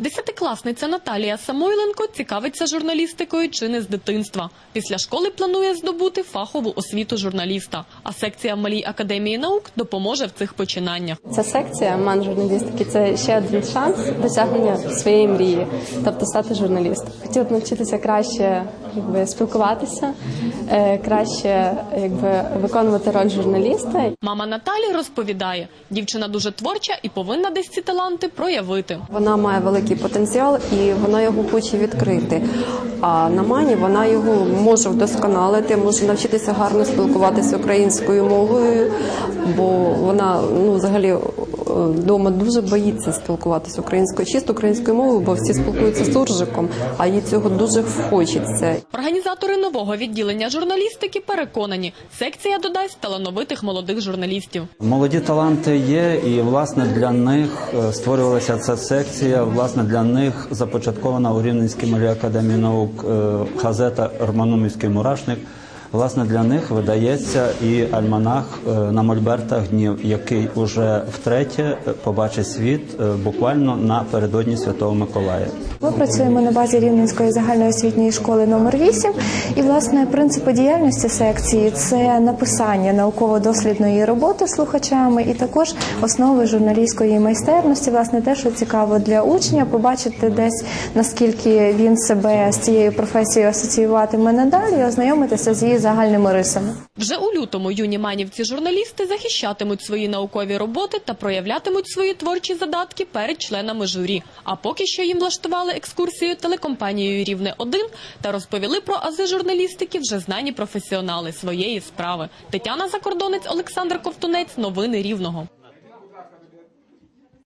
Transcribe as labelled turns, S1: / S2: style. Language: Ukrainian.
S1: Десятикласниця Наталія Самойленко цікавиться журналістикою чи не з дитинства. Після школи планує здобути фахову освіту журналіста. А секція в малій академії наук допоможе в цих починаннях.
S2: Ця секція ман журналістики це ще один шанс досягнення своєї мрії, тобто стати журналістом. Хотіла б навчитися краще якби, спілкуватися, е, краще якби, виконувати роль журналіста.
S1: Мама Наталі розповідає, дівчина дуже творча і повинна десь ці таланти проявити.
S3: Вона має великий потенціал і вона його хоче відкрити. А на мані вона його може вдосконалити, може навчитися гарно спілкуватися українською мовою, бо вона ну взагалі вдома дуже боїться спілкуватися українською, чисто українською мовою, бо всі спілкуються з суржиком, а їй цього дуже хочеться.
S1: Організатори нового відділення журналістики переконані, секція додасть талановитих молодих журналістів.
S4: Молоді таланти є, і власне для них е, створювалася ця секція. Власне для них започаткована у Рівненській малій академії наук е, газета Романумівський мурашник. Власне для них видається і альманах е, на мольбертах днів, який уже втретє побачить світ е, буквально напередодні Святого Миколая.
S5: Ми працюємо на базі Рівненської загальноосвітньої школи номер 8 І власне принципи діяльності секції це написання науково-дослідної роботи слухачами, і також основи журналістської майстерності. Власне, те, що цікаво для учня, побачити десь наскільки він себе з цією професією асоціюватиме надалі, ознайомитися з загальними рисами.
S1: Вже у лютому юні манівці журналісти захищатимуть свої наукові роботи та проявлятимуть свої творчі задатки перед членами журі. А поки що їм влаштували екскурсію телекомпанією Рівне 1 та розповіли про ази журналістики вже знані професіонали своєї справи. Тетяна Закордонець, Олександр Ковтунець. Новини Рівного.